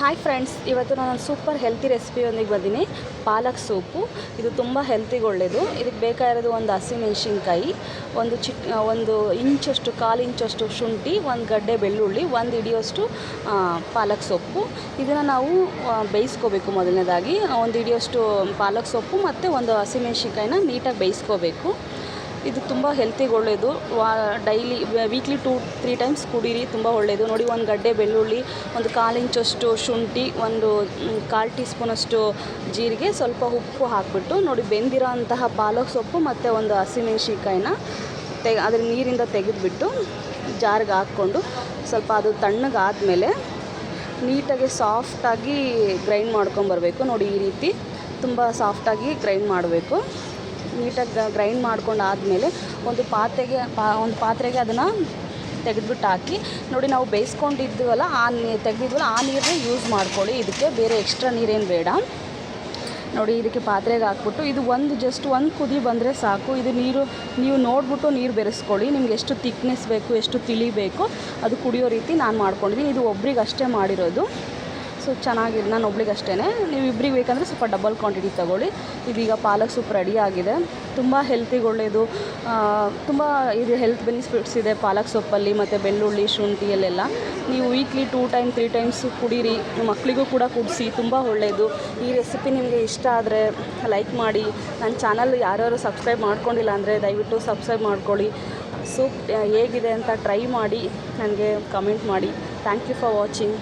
Hi friends ಇವತ್ತು ನಾನು super healthy ರೆಸಿಪಿಯೊಂದಿಗೆ ಬಂದೀನಿ. ಪಾಲಕ್ ಸೂಪು. ಇದು ತುಂಬ ಹೆಲ್ತಿಗೆ ಒಳ್ಳೆಯದು ಇದಕ್ಕೆ ಬೇಕಾಗಿರೋದು ಒಂದು ಹಸಿಮೆಣ್ಸಿನ್ಕಾಯಿ ಒಂದು ಚಿಕ್ ಒಂದು ಇಂಚಷ್ಟು, ಕಾಲು ಇಂಚಷ್ಟು ಶುಂಠಿ, ಒಂದು ಗಡ್ಡೆ ಬೆಳ್ಳುಳ್ಳಿ, ಒಂದು ಹಿಡಿಯೋಷ್ಟು ಪಾಲಕ್ ಸೊಪ್ಪು ಇದನ್ನು ನಾವು ಬೇಯಿಸ್ಕೋಬೇಕು ಮೊದಲನೇದಾಗಿ. ಒಂದು ಹಿಡಿಯೋಷ್ಟು ಪಾಲಕ್ ಸೊಪ್ಪು ಮತ್ತು ಒಂದು ಹಸಿಮೆಣ್ಸಿನ್ಕಾಯಿನ ನೀಟಾಗಿ ಬೇಯಿಸ್ಕೋಬೇಕು. ಇದು ತುಂಬ ಹೆಲ್ತಿಗೆ ಒಳ್ಳೆಯದು ವಾ daily weekly two three times ಕುಡೀರಿ, ತುಂಬ ಒಳ್ಳೆಯದು ನೋಡಿ, ಒಂದು ಗಡ್ಡೆ ಬೆಳ್ಳುಳ್ಳಿ, ಒಂದು ಕಾಲು ಇಂಚಷ್ಟು ಶುಂಠಿ, ಒಂದು ಕಾಲು ಟೀ ಸ್ಪೂನಷ್ಟು ಜೀರಿಗೆ, ಸ್ವಲ್ಪ ಉಪ್ಪು ಹಾಕಿಬಿಟ್ಟು, ನೋಡಿ ಬೆಂದಿರೋ ಅಂತಹ ಪಾಲಕ್ ಸೊಪ್ಪು ಮತ್ತು ಒಂದು ಹಸಿಮೆಣ್ಸಿನ್ಕಾಯಿನ ತೆ ಅದ್ರ ನೀರಿಂದ ತೆಗೆದುಬಿಟ್ಟು ಜಾರ್ಗೆ ಹಾಕ್ಕೊಂಡು ಸ್ವಲ್ಪ ಅದು ತಣ್ಣಗಾದಮೇಲೆ ನೀಟಾಗಿ ಸಾಫ್ಟಾಗಿ ಗ್ರೈಂಡ್ ಮಾಡ್ಕೊಂಬರ್ಬೇಕು ನೋಡಿ, ಈ ರೀತಿ ತುಂಬ ಸಾಫ್ಟಾಗಿ ಗ್ರೈಂಡ್ ಮಾಡಬೇಕು. ನೀಟಾಗಿ ಗ್ರೈಂಡ್ ಮಾಡ್ಕೊಂಡು ಆದಮೇಲೆ ಒಂದು ಪಾತ್ರೆಗೆ ಪಾ ಒಂದು ಪಾತ್ರೆಗೆ ಅದನ್ನು ತೆಗೆದುಬಿಟ್ಟು ಹಾಕಿ, ನೋಡಿ ನಾವು ಬೇಯಿಸ್ಕೊಂಡಿದ್ದೀವಲ್ಲ ಆ ನೀ ತೆಗೆದಿದ್ವಲ್ಲ ಆ ನೀರನ್ನೇ ಯೂಸ್ ಮಾಡ್ಕೊಳ್ಳಿ. ಇದಕ್ಕೆ ಬೇರೆ ಎಕ್ಸ್ಟ್ರಾ ನೀರೇನು ಬೇಡ. ನೋಡಿ ಇದಕ್ಕೆ ಪಾತ್ರೆಗೆ ಹಾಕ್ಬಿಟ್ಟು, ಇದು ಒಂದು ಜಸ್ಟ್ ಒಂದು ಕುದಿ ಬಂದರೆ ಸಾಕು. ಇದು ನೀರು, ನೀವು ನೋಡಿಬಿಟ್ಟು ನೀರು ಬೆರೆಸ್ಕೊಳ್ಳಿ. ನಿಮ್ಗೆ ಎಷ್ಟು ತಿಕ್ನೆಸ್ ಬೇಕು, ಎಷ್ಟು ತಿಳಿಬೇಕು ಅದು ಕುಡಿಯೋ ರೀತಿ ನಾನು ಮಾಡ್ಕೊಂಡಿದ್ದೀನಿ. ಇದು ಒಬ್ರಿಗೆ ಅಷ್ಟೇ ಮಾಡಿರೋದು. ಸೊ ಚೆನ್ನಾಗಿದೆ, ನಾನು ಒಬ್ಳಿಗೆ ಅಷ್ಟೇ ನೀವು ಇಬ್ಬರಿಗೆ ಬೇಕಂದರೆ ಸ್ವಲ್ಪ ಡಬಲ್ ಕ್ವಾಂಟಿಟಿ ತೊಗೊಳ್ಳಿ. ಇದೀಗ ಪಾಲಕ್ ಸೂಪ್ ರೆಡಿ ಆಗಿದೆ. ತುಂಬ ಹೆಲ್ತಿಗೆ ಒಳ್ಳೆಯದು ತುಂಬ ಇದು ಹೆಲ್ತ್ ಬೆನಿಫಿಟ್ಸ್ ಇದೆ ಪಾಲಕ್ ಸೊಪ್ಪಲ್ಲಿ ಮತ್ತು ಬೆಳ್ಳುಳ್ಳಿ ಶುಂಠಿಯಲ್ಲೆಲ್ಲ ನೀವು weekly two time three times ಕುಡೀರಿ. ಮಕ್ಕಳಿಗೂ ಕೂಡ ಕುಡಿಸಿ, ತುಂಬ ಒಳ್ಳೆಯದು ಈ ರೆಸಿಪಿ ನಿಮಗೆ ಇಷ್ಟ ಆದರೆ ಲೈಕ್ ಮಾಡಿ. ನನ್ನ ಚಾನಲ್ ಯಾರ್ಯಾರು ಸಬ್ಸ್ಕ್ರೈಬ್ ಮಾಡ್ಕೊಂಡಿಲ್ಲ ಅಂದರೆ ದಯವಿಟ್ಟು ಸಬ್ಸ್ಕ್ರೈಬ್ ಮಾಡ್ಕೊಳ್ಳಿ. ಸೂಪ್ ಹೇಗಿದೆ ಅಂತ ಟ್ರೈ ಮಾಡಿ. ನನಗೆ ಕಮೆಂಟ್ ಮಾಡಿ. Thank you for watching